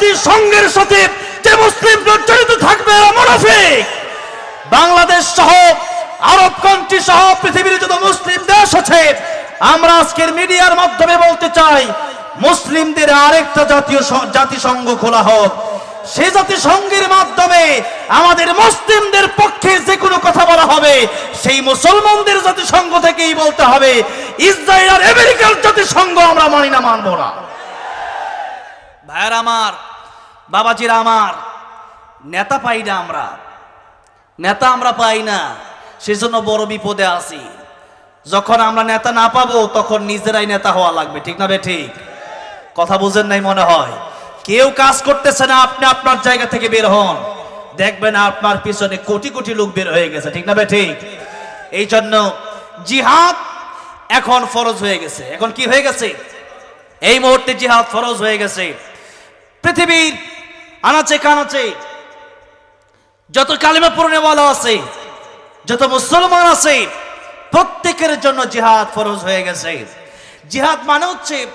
জাতিসংঘের সাথে যে মুসলিম জড়িত থাকবে মুনাফিক। বাংলাদেশ সহ, আরব কান্ট্রি সহ, পৃথিবীর যত মুসলিম দেশ আছে, আমরা আজকের মিডিয়ার মাধ্যমে বলতে চাই, মুসলিমদের আরেকটা জাতীয় স- জাতিসংঘ খোলা হোক। সেই জাতিসংঘের মাধ্যমে আমাদের মুসলিমদের পক্ষে যে কোনো কথা বলা হবে, সেই মুসলমানদের জাতিসংঘ থেকেই বলতে হবে, ইসরায়েল আর আমেরিকার জাতিসংঘ আমরা মানি না, মানবো না। ভাইয়ার আমার বাবাজিরা আমার, নেতা পাই না আমরা। নেতা আমরা পাই না, সেজন্য বড় বিপদে আছি। যখন আমরা নেতা না পাবো, তখন নিজেরাই নেতা হওয়া লাগবে, ঠিক না ঠিক? কথা বুঝেন নাই মনে হয়? কেউ কাজ করতেছে না, আপনি আপনার জায়গা থেকে বের হন। দেখবেন আপনার পিছনে কোটি কোটি লোক বের হয়ে গেছে, ঠিক না ঠিক? এই জন্য জিহাদ এখন ফরজ হয়ে গেছে। এখন কি হয়ে গেছে? এই মুহূর্তে জিহাদ ফরজ হয়ে গেছে। পৃথিবীর আনাচে, কানাচে। যত কালিমা পূরণে বলা আছে, যত মুসলমান আছে, প্রত্যেকের জন্য জিহাদ ফরজ হয়ে গেছে। জিহাদ মানে হচ্ছে,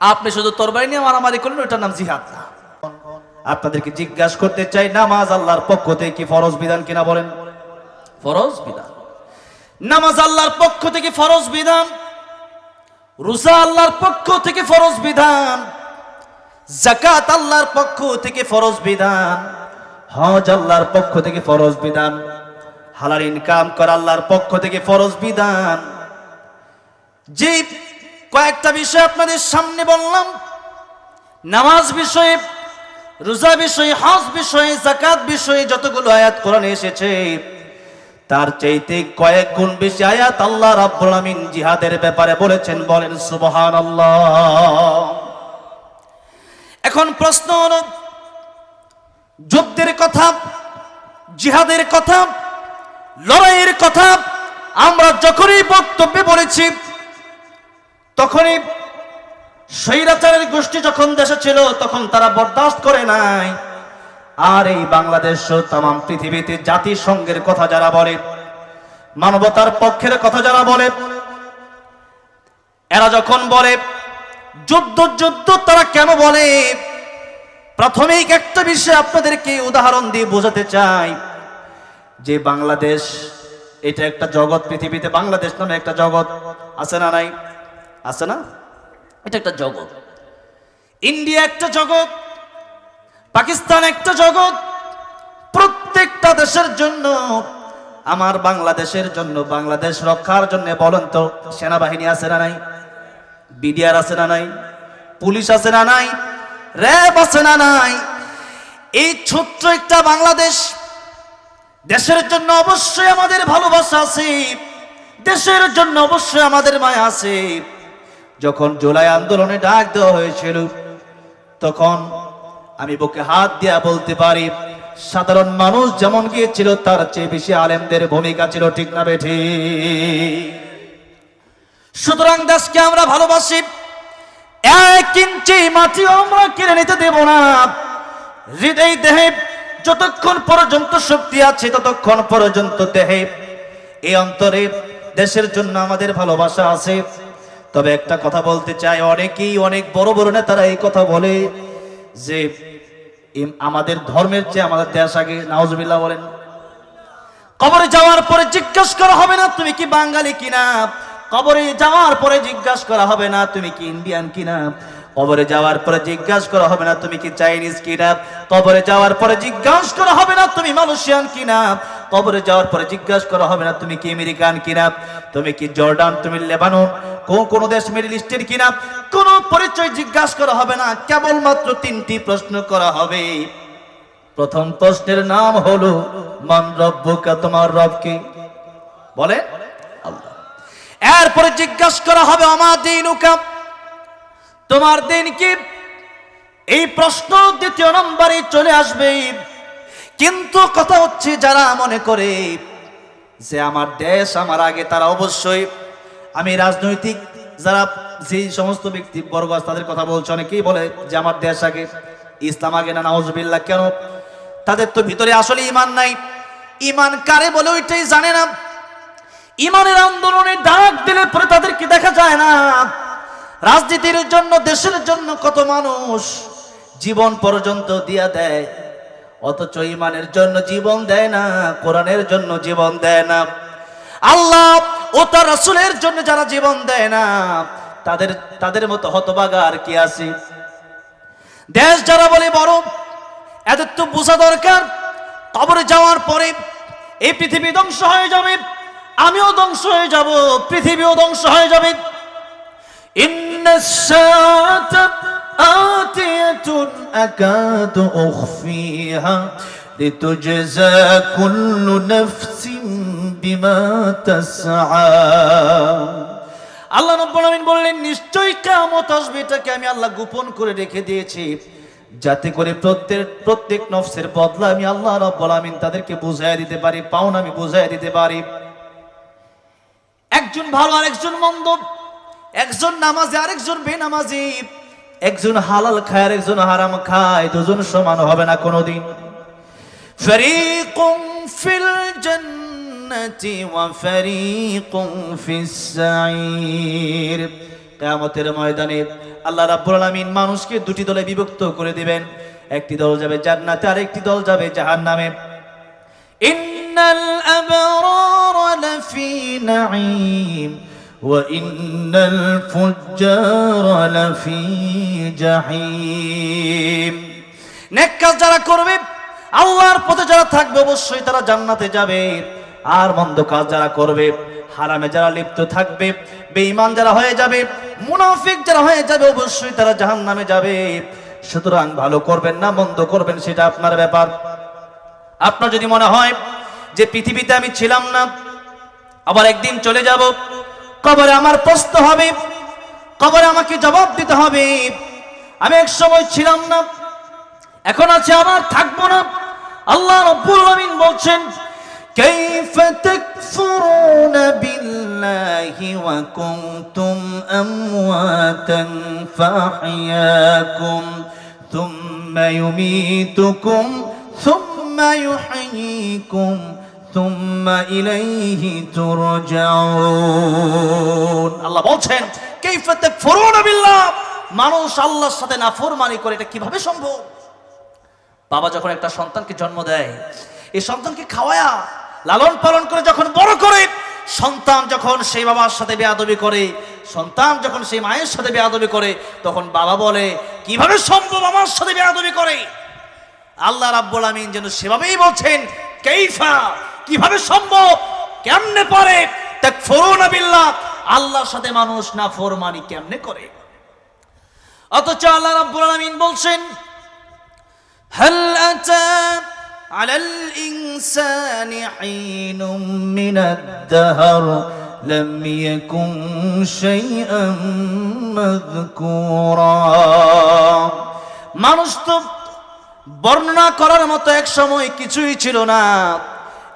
আপনি শুধু তরবারি নিয়ে মারামারি করলেন ওটার নাম জিহাদ না। আপনাদেরকে জিজ্ঞাসা করতে চাই, নামাজ আল্লাহর পক্ষ থেকে কি ফরজ বিধান কিনা বলেন? ফরজ বিধান। নামাজ আল্লাহর পক্ষ থেকে ফরজ বিধান, রোজা আল্লাহর পক্ষ থেকে ফরজ বিধান। জাকাত আল্লাহর পক্ষ থেকে ফরজ বিধান, হজ আল্লাহর পক্ষ থেকে ফরজ বিধান, হালাল ইনকাম করা আল্লাহর পক্ষ থেকে ফরজ বিধান। যে কয়েকটা বিষয় আপনাদের সামনে বললাম, নামাজ বিষয়ে, রোজা বিষয়ে, হজ বিষয়ে জাকাত বিষয়ে যতগুলো আয়াত কোরআনে এসেছে, তার চাইতে কয়েক গুণ বেশি আয়াত আল্লাহ রাব্বুল আমিন জিহাদের ব্যাপারে বলেছেন, বলেন সুবহানাল্লাহ। এখন প্রশ্ন হলো, যুদ্ধের কথা, জিহাদের কথা, লড়াইয়ের কথা আমরা যখনই বক্তব্যে বলেছি, তখনই স্বৈরাচারের গোষ্ঠী যখন দেশে ছিল, তখন তারা বরদাস্ত করে নাই। আর এই বাংলাদেশ তাম পৃথিবীতে জাতিসংঘের কথা যারা বলে, মানবতার পক্ষের কথা যারা বলে, এরা যখন বলে যুদ্ধ যুদ্ধ তারা কেন বলে? প্রাথমিক একটা বিষয় আপনাদেরকে উদাহরণ দিয়ে বোঝাতে চাই। যে বাংলাদেশ, এটা একটা জগৎ, পৃথিবীতে বাংলাদেশ নামে একটা জগৎ, আছে না নাই? আছে না? এটা একটা জগৎ। ইন্ডিয়া একটা জগৎ, পাকিস্তান একটা জগৎ, প্রত্যেকটা দেশের জন্য, আমার বাংলাদেশের জন্য, বাংলাদেশ রক্ষার জন্য বলেন তো, সেনাবাহিনী আছে না নাই? বিডিআর আছে না নাই? পুলিশ আছে না নাই? র্যাব আছে না নাই? এই ছোট্ট একটা বাংলাদেশ দেশের জন্য অবশ্যই আমাদের ভালোবাসা আছে। দেশের জন্য অবশ্যই আমাদের মায়া আছে। যখন জুলাই আন্দোলনে ডাক দেওয়া হয়েছিল, তখন আমি বুকে হাত দিয়া বলতে পারি, সাধারণ মানুষ যেমন গিয়েছিল, তার চেয়ে বেশি আলেমদের ভূমিকা ছিল ঠিক না বেঠি সুতরাং দেশকে আমরা ভালোবাসি। এক ইঞ্চি মাটিও আমরা কিনে নিতে দেব না। হৃদয় দেহে যতক্ষণ পর্যন্ত শক্তি আছে, ততক্ষণ পর্যন্ত দেহে। এই অন্তরে দেশের জন্য আমাদের ভালোবাসা আছে। তবে একটা কথা বলতে চাই, অনেকেই অনেক বড় বড় নেতারা এই কথা বলে যে আমাদের ধর্মের চেয়ে আমাদের দেশ আগে। নাউজুবিল্লাহ বলেন। কবরে যাওয়ার পরে জিজ্ঞাসা করা হবে না, তুমি কি বাঙালি কিনা? কবরে যাওয়ার পরে জিজ্ঞাসা করা হবে না, তুমি কি ইন্ডিয়ান কিনা? কবরে যাওয়ার পরে জিজ্ঞাসা করা হবে না, তুমি কি চাইনিজ কিনা? কবরে যাওয়ার পরে জিজ্ঞাসা করা হবে না, তুমি মালয়েশিয়ান কিনা? কবরে যাওয়ার পরে জিজ্ঞাসা করা হবে না, তুমি কি আমেরিকান কিনা? তুমি কি জর্ডান তুমি লেবানন কোন কোন দেশ মিডল ইস্টের কিনা? কোন পরিচয় জিজ্ঞাসা করা হবে না, কেবলমাত্র তিনটি প্রশ্ন করা হবে। প্রথম প্রশ্নের নাম হলো, মান রব্বুকা, তোমার রবকে? বলে এরপরে জিজ্ঞাসা করা হবে আমার দিনুকা? তোমার দিন কি? এই প্রশ্ন দ্বিতীয় নম্বরে চলে আসবে। কিন্তু কথা হচ্ছে, যারা মনে করে যে আমার দেশ, আমার আগে, তারা অবশ্যই আমি রাজনৈতিক, যারা যে সমস্ত ব্যক্তি, বর্গ আছে, তাদের কথা বলছে। অনেকেই বলে যে আমার দেশ আগে, ইসলাম আগে না, নাউজুবিল্লাহ, কেন? তাদের তো ভিতরে আসলে ইমান নাই। ইমান কারে বলে ওইটাই জানে না। ইমানের আন্দোলনে ডাক দিলে পরে তাদেরকে দেখা যায় না। রাজনীতির জন্য, দেশের জন্য কত মানুষ জীবন পর্যন্ত দিয়া দেয়। অথচ ইমানের জন্য জীবন দেয় না, কোরআনের জন্য জীবন দেয় না। আল্লাহ ও তার রাসূলের জন্য যারা জীবন দেয় না, তাদের তাদের মতো হতবাগা আর কি আছে? দেশ যারা বলে বড়, এদের তো বোঝা দরকার। কবরে যাওয়ার পরে এই পৃথিবী ধ্বংস হয়ে যাবে। আমিও ধ্বংস হয়ে যাব পৃথিবীও ধ্বংস হয়ে যাবে إن الساعة آتية أكاد أخفيها لتجزى كل نفس بما تسعى আল্লাহ রব্বুল আমিন বললেন নিশ্চয়ই কিয়ামত আসবে এটাকে আমি আল্লাহ গোপন করে রেখে দিয়েছি যাতে করে প্রত্যেক প্রত্যেক নফসের বদলা আমি আল্লাহ রব্বুল আমিন তাদেরকে বুঝাইয়া দিতে পারি পাওনা আমি বুঝাইয়া দিতে পারি একজন ভালো আর একজন মন্দ। একজন নামাজি, আরেকজন বেনামাজি। একজন হালাল খায়, আরেকজন হারাম খায়, দুজন সমান হবে না কোনোদিন। ফরিকুম ফিল জান্নাতি ওয়া ফরিকুম ফিস সাঈর কিয়ামতের ময়দানে আল্লাহ রাব্বুল আলামিন মানুষকে দুটি দলে বিভক্ত করে দিবেন। একটি দল যাবে জান্নাতে আর একটি দল যাবে জাহান্নামে। ইন্নাল نعيم وإن الفجار لفي جحيم নেককাজ যারা করবে আল্লাহর পথে যারা থাকবে অবশ্যই তারা জান্নাতে যাবে আর মন্দ কাজ যারা করবে হারামে যারা লিপ্ত থাকবে বেঈমান যারা হয়ে যাবে মুনাফিক যারা হয়ে যাবে অবশ্যই তারা জাহান্নামে যাবে সুতরাং ভালো করবেন না মন্দ করবেন সেটা আপনার ব্যাপার আপনার যদি মনে হয় যে পৃথিবীতে আমি ছিলাম না আবার একদিন চলে যাব কবরে আমার প্রশ্ন হবে কবরে আমাকে জবাব দিতে হবে আমি এক সময় ছিলাম না এখন আছে আবার থাকবো না আল্লাহ রব্বুল আমিন বলছেন كيف تكفرون بالله وكنتم أمواتا فأحياكم ثم يميتكم ثم يحييكم ثم إليه ترجعون আল্লাহ বলছেন كيف تكفرون بالله মানুষ আল্লাহর সাথে নাফরমানি করে এটা কিভাবে সম্ভব বাবা যখন একটা সন্তানকে জন্ম দেয় এই সন্তানকে খাওয়ায়া লালন পালন করে যখন বড় করে সন্তান যখন সেই বাবার সাথে বেয়াদবি করে সন্তান যখন সেই মায়ের সাথে বেয়াদবি করে তখন বাবা বলে কিভাবে সম্ভব আমার সাথে বেয়াদবি করে আল্লাহ রাব্বুল আমিন যেন সেভাবেই বলছেন কেইফা কিভাবে সম্ভব কেমনে পারে তাকফুরুনা বিল্লাহ আল্লাহর সাথে মানুষ না ফরমানি কেমনে করে অথচ আল্লাহ রাব্বুল আলামিন বলছেন هل أتى على الإنسان حين من الدهر لم يكن شيئا مذكورا মানুষ তো বর্ণনা করার মতো এক সময় কিছুই ছিল না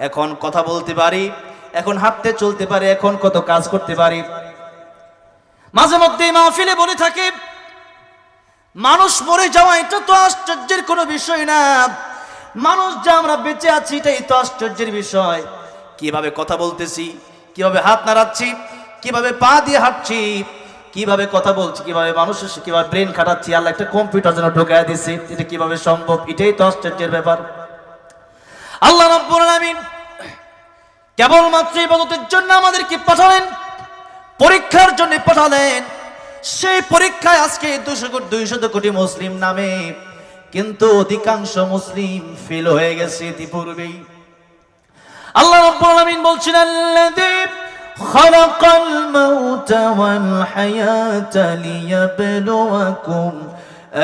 এখন কথা বলতে পারি, এখন হাঁটতে চলতে পারি, এখন কত কাজ করতে পারি। মাঝে মধ্যে মাহফিলে বলে থাকে, মানুষ মরে যাওয়া, এটা তো আশ্চর্যের কোনো বিষয় না। মানুষ যা আমরা বেঁচে আছি, এটাই তো আশ্চর্যের বিষয়। কীভাবে কথা বলতেছি, কীভাবে হাত নাড়াচ্ছি, কীভাবে পা দিয়ে হাঁটছি, কীভাবে কথা বলছি, কীভাবে মানুষের কীভাবে ব্রেন খাটাচ্ছি, আল্লাহ একটা কম্পিউটার যেন ঢোকায় দিছে এটা কীভাবে সম্ভব, এটাই তো আশ্চর্যের ব্যাপার। আল্লাহ রাব্বুল আলামিন কেবলমাত্র ইবাদতের জন্য আমাদেরকে পাঠালেন, পরীক্ষার জন্য পাঠালেন। সেই পরীক্ষায় আজকে দুশো দুইশত কোটি মুসলিম নামে, কিন্তু অধিকাংশ মুসলিম ফেল হয়ে গেছে ইতিপূর্বেই। আল্লাহ রাব্বুল আলামিন বলছেন, আল্লাযী মাউতা ওয়াল হায়াতা লিয়াবলুয়াকুম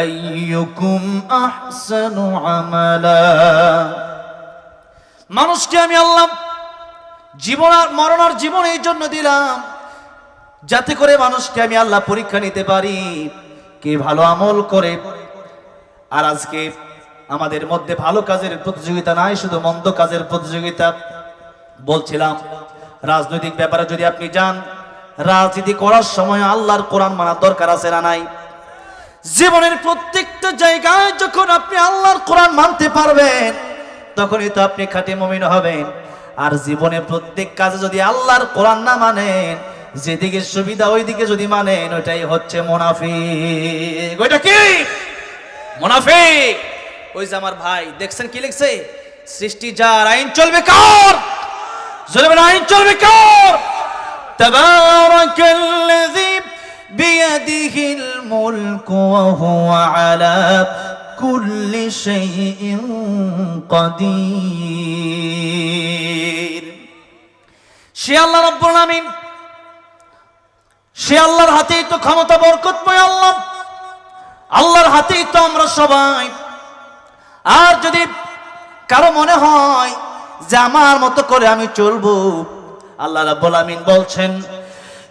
আইয়ুকুম আহসানু আমালা। মানুষকে আমি আল্লাহ জীবন আর মরণ আর জীবন এই জন্য দিলাম, যাতে করে মানুষকে আমি আল্লাহ পরীক্ষা নিতে পারি, কে ভালো আমল করে। আর আজকে আমাদের মধ্যে ভালো কাজের প্রতিযোগিতা নাই, শুধু মন্দ কাজের প্রতিযোগিতা। বলছিলাম, রাজনৈতিক ব্যাপারে যদি আপনি যান, রাজনীতি করার সময় আল্লাহর কোরআন মানার দরকার আছে না নাই? জীবনের প্রত্যেকটা জায়গায় যখন আপনি আল্লাহর কোরআন মানতে পারবেন তখনই তো আপনি খাঁটি মমিন হবেন আর জীবনে প্রত্যেক কাজে যদি আল্লাহর কোরআন না মানেন যেদিকে সুবিধা ওইদিকে যদি মানেন ওইটাই হচ্ছে মোনাফিক ওইটা কি মুনাফিক ওই যে আমার ভাই দেখছেন কি লিখছে সৃষ্টি যার আইন চলবে কার জোরে আইন চলবে কার تبارك الذي بيده الملك وهو على كل شيء قدير সে আল্লাহ রব্বুল আমিন সে আল্লাহর হাতেই তো ক্ষমতা বরকতময় আল্লাহ আল্লাহর হাতেই তো আমরা সবাই আর যদি কারো মনে হয় যে আমার মতো করে আমি চলবো আল্লাহ রাব্বুল আমিন বলছেন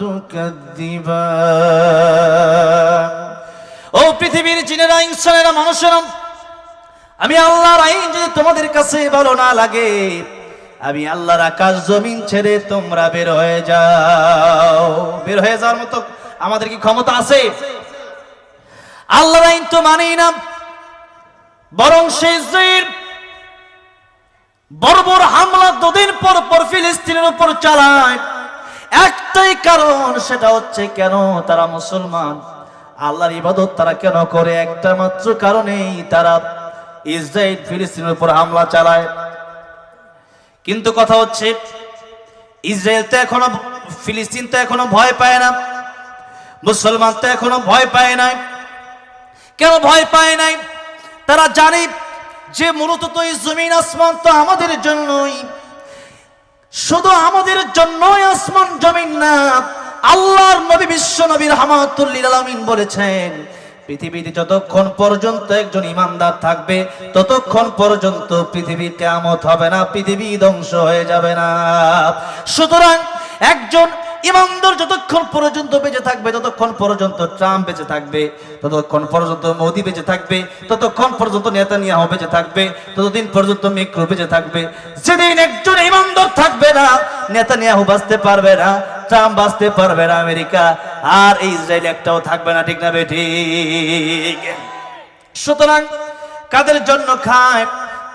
তুকাদ্দিবান ও পৃথিবীর জিনেরা, ইনসানেরা, মানুষেরা, আমি আল্লাহর আইন যদি তোমাদের কাছে ভালো না লাগে, আমি আল্লাহর আকাশ জমিন ছেড়ে তোমরা বের হয়ে যাও। বের হয়ে যাওয়ার মতো আমাদের কি ক্ষমতা আছে? আল্লাহর আইন তো মানেই না। বরং শেষের বর্বর হামলা দুদিন পর পর ফিলিস্তিনের উপর চালায়। একটাই কারণ, সেটা হচ্ছে কেন তারা মুসলমান? আল্লাহর ইবাদত তারা কেন করে? একটা মাত্র কারণেই তারা ইসরায়েল ফিলিস্তিনের উপর হামলা চালায়। কিন্তু কথা হচ্ছে, ইসরায়েল তো এখনও, ফিলিস্তিন তো এখনও ভয় পায় না। মুসলমান তো এখনও ভয় পায় নাই। কেন ভয় পায় নাই? তারা জানে যে মূলত তো এই জমিন, আসমান তো আমাদের জন্যই। শুধু আমাদের জন্য আসমান জমিন না, আল্লাহর নবী বিশ্ব নবীর হামাতুল্লিল আলামিন বলেছেন পৃথিবীতে যতক্ষণ পর্যন্ত একজন ইমানদার থাকবে, ততক্ষণ পর্যন্ত পৃথিবী কেয়ামত হবে না, পৃথিবী ধ্বংস হয়ে যাবে না। সুতরাং একজন ইমানদার যতক্ষণ পর্যন্ত বেঁচে থাকবে, ততক্ষণ পর্যন্ত ট্রাম্প বেঁচে থাকবে, ততক্ষণ পর্যন্ত মোদি বেঁচে থাকবে, ততক্ষণ পর্যন্ত নেতা নেতানিয়াহু বেঁচে থাকবে, ততদিন পর্যন্ত মিক্রো বেঁচে থাকবে। যেদিন একজন ইমানদার থাকবে না, নেতানিয়াহু বাঁচতে পারবে না, ট্রাম্প বাঁচতে পারবে না আমেরিকা, আর ইসরায়েল একটাও থাকবে না, ঠিক না বেঠিক সুতরাং কাদের জন্য খায়,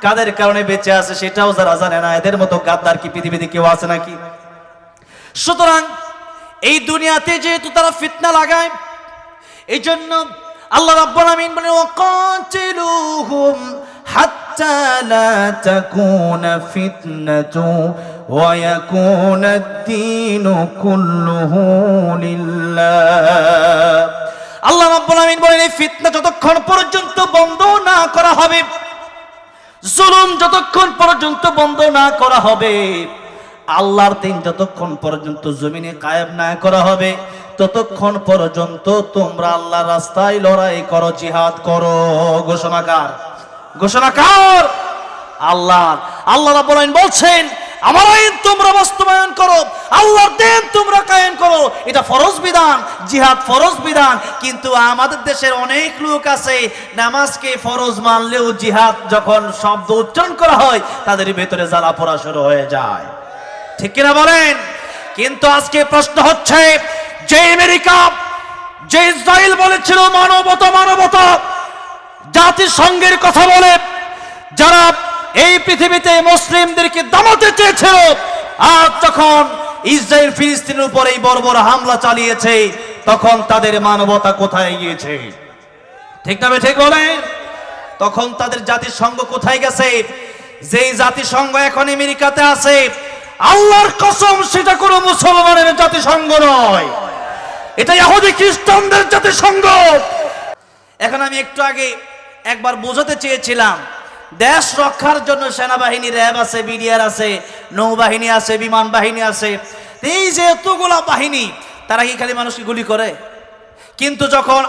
কাদের কারণে বেঁচে আছে সেটাও যারা জানে না, এদের মতো গাদ্দার কি পৃথিবীতে কেউ আছে নাকি? সুতরাং এই দুনিয়াতে যেহেতু তারা ফিতনা লাগায় এই জন্য আল্লাহ রাব্বুল আমিন বলেন, ওয়াকাতিলুহুম হাত্তা লা তাকুনা ফিতনাতু ওয়া ইয়াকুনা আদ-দীনু কুল্লুহু লিল্লাহ। আল্লাহ রাব্বুল আমিন বলেন, এই ফিতনা যতক্ষণ পর্যন্ত বন্ধ না করা হবে, জুলুম যতক্ষণ পর্যন্ত বন্ধ না করা হবে আল্লাহর দিন যতক্ষণ পর্যন্ত জমিনে কায়েম না করা হবে, ততক্ষণ পর্যন্ত তোমরা আল্লাহর রাস্তায় লড়াই করো, জিহাদ করো। ঘোষণাকার ঘোষণাকার। আল্লাহ আল্লাহ রাব্বুল আলামিন বলছেন, আমার আইন তোমরা বাস্তবায়ন করো, আল্লাহর দিন তোমরা কায়েম করো। এটা ফরজ বিধান, জিহাদ ফরজ বিধান, কিন্তু আমাদের দেশের অনেক লোক আছে, নামাজকে ফরজ মানলেও জিহাদ যখন শব্দ উচ্চারণ করা হয়, তাদের ভেতরে জ্বালা পড়া শুরু হয়ে যায়। ঠিক কিনা বলেন? কিন্তু আজকে প্রশ্ন হচ্ছে যে আমেরিকা যে ইসরায়েল বলেছিল মানবতা মানবতা, জাতিসংঘের কথা বলে, যারা এই পৃথিবীতে মুসলিমদেরকে দামাতে চেয়েছিল, আর যখন ইসরায়েল ফিলিস্তিনের উপর এই বড় বড় হামলা চালিয়েছে, তখন তাদের মানবতা কোথায় গিয়েছে? ঠিক না ঠিক বলে তখন তাদের জাতিসংঘ কোথায় গেছে? যেই জাতিসংঘ এখন আমেরিকাতে আছে আল্লাহর কসম, সেটা কোনো মুসলমানের জাতিসংঘ নয়। এটা ইহুদি খ্রিস্টানদের জাতিসংঘ। এখন আমি একটু আগে একবার বোঝাতে চেয়েছিলাম, দেশ রক্ষার জন্য সেনাবাহিনী র্যাব আছে, বিডিআর আছে, নৌবাহিনী আছে, বিমান বাহিনী আছে। এই যে এতগুলা বাহিনী, তারা কি খালি মানুষকে গুলি করে? কিন্তু যখন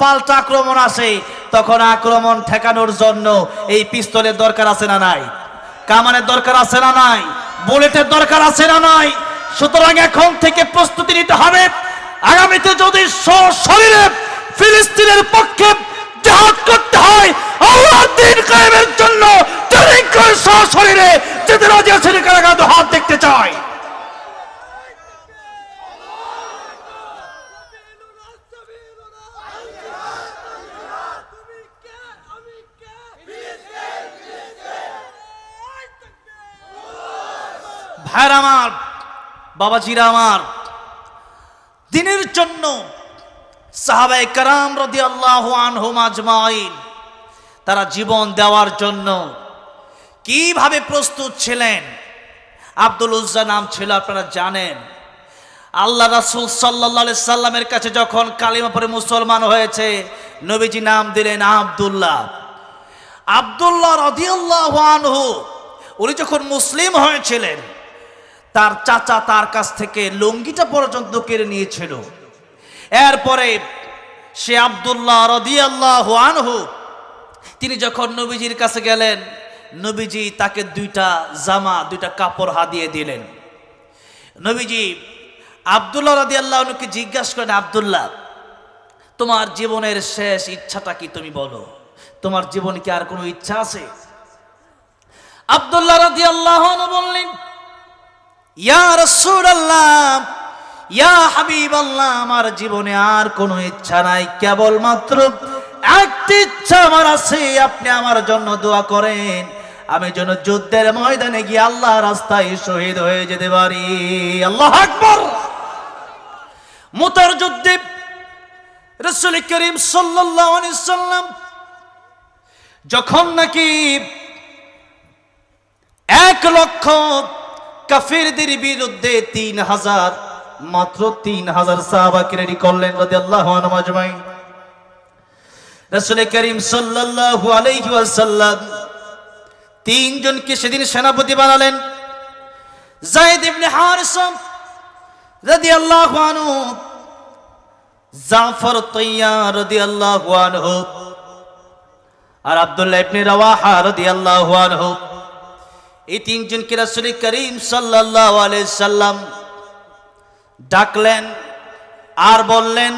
পাল্টা আক্রমণ আসে, তখন আক্রমণ ঠেকানোর জন্য এই পিস্তলের দরকার আছে না নাই? কামানের দরকার আছে না নাই? বুলেটের দরকার আছে না নাই? সুতরাং এখন থেকে প্রস্তুতি নিতে হবে। আগামীতে যদি শরীরে ফিলিস্তিনের পক্ষে জাহাজ করতে হয়, আল্লাহর দিন কায়েমের জন্য ট্রেনিং করে সশরীরে যেতে রাজি আছেন কারা কারা হাত দেখতে চায় ভাইর আমার, বাবাজিরা আমার, দিনের জন্য সাহাবাই কারাম রদি আল্লাহ আনহুম আজমাইন, তারা জীবন দেওয়ার জন্য কীভাবে প্রস্তুত ছিলেন? আব্দুল উজ্জা নাম ছিল, আপনারা জানেন। আল্লাহ রাসূল সাল্লাহ সাল্লামের কাছে যখন কালিমা পরে মুসলমান হয়েছে, নবীজি নাম দিলেন আব্দুল্লাহ। আব্দুল্লাহ রদিয়াল্লাহ আনহু, উনি যখন মুসলিম হয়েছিলেন তার চাচা তার কাছ থেকে লুঙ্গিটা পর্যন্ত কেড়ে নিয়েছিল। এরপরে সে আব্দুল্লাহ রদিয়াল্লাহ আনহু, তিনি যখন নবীজির কাছে গেলেন, নবীজি তাকে দুইটা জামা, দুইটা কাপড় হাদিয়ে দিলেন। নবীজি আবদুল্লাহ রাদি আল্লাহকে জিজ্ঞাসা করেন, আবদুল্লাহ, তোমার জীবনের শেষ ইচ্ছাটা কি তুমি বলো? তোমার জীবনে কি আর কোনো ইচ্ছা আছে? আবদুল্লাহ রাদি আল্লাহ বললেন আমার জীবনে আর কোনো ইচ্ছা নাই, কেবলমাত্র একটি ইচ্ছা আমার আছে, আপনি আমার জন্য দোয়া করেন। আমি যেন যুদ্ধের ময়দানে গিয়ে আল্লাহ রাস্তায় শহীদ হয়ে যেতে পারি। আল্লাহ আকবর! মুতার যুদ্ধে রসুল করিম সাল্লাম যখন নাকি এক লক্ষ কাফিরদের বিরুদ্ধে তিন হাজার, মাত্র তিন হাজার সাহাবাকে রেডি করলেন রাদি আল্লাহ আজমাইন। রসুল করিম সাল্লাল্লাহু আলাইহি ওয়াসাল্লাম তিনজনকে সেদিন সেনাপতি বানালেন। জাইদ ইবনে হারিসা রাদিয়াল্লাহু আনহু, জাফর তাইয়ার রাদিয়াল্লাহু আনহু, আর আব্দুল্লাহ ইবনে রাওয়াহা রাদিয়াল্লাহু আনহু। এই তিনজনকে রাসূল করিম আলাইহি সাল্লাম ডাকলেন আর বললেন,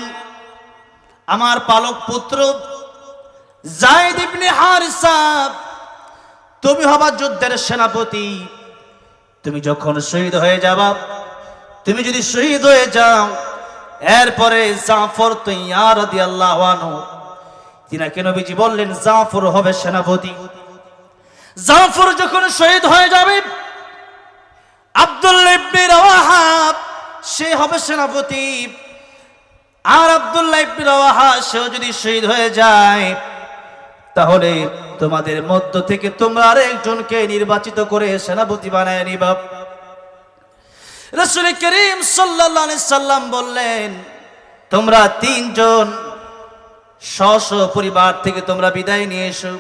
আমার পালক পুত্র তুমি হবা যুদ্ধের সেনাপতি। তুমি যখন শহীদ হয়ে যাবা, তুমি যদি শহীদ হয়ে যাও, এরপরে জাফর তৈয়ার রাদিয়াল্লাহু আনহু, তিনাকে নবীজি বললেন, জাফর হবে সেনাপতি। জাফর যখন শহীদ হয়ে যাবে, আব্দুল্লাহ ইবনে সে হবে সেনাপতি। আর ইবনে সেও যদি শহীদ হয়ে যায়, তাহলে তোমাদের মধ্য থেকে তোমরা আর একজনকে নির্বাচিত করে সেনাপতি বানায় নিবা। রসুল করিম আলাইহি সাল্লাম বললেন, তোমরা তিনজন স্ব পরিবার থেকে তোমরা বিদায় নিয়ে এসো।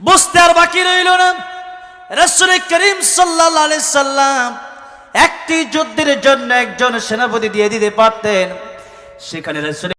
বুঝতে আর বাকি রইল না। রসুল করিম সাল্লাহ সাল্লাম একটি যুদ্ধের জন্য একজন সেনাপতি দিয়ে দিতে পারতেন। সেখানে রসুল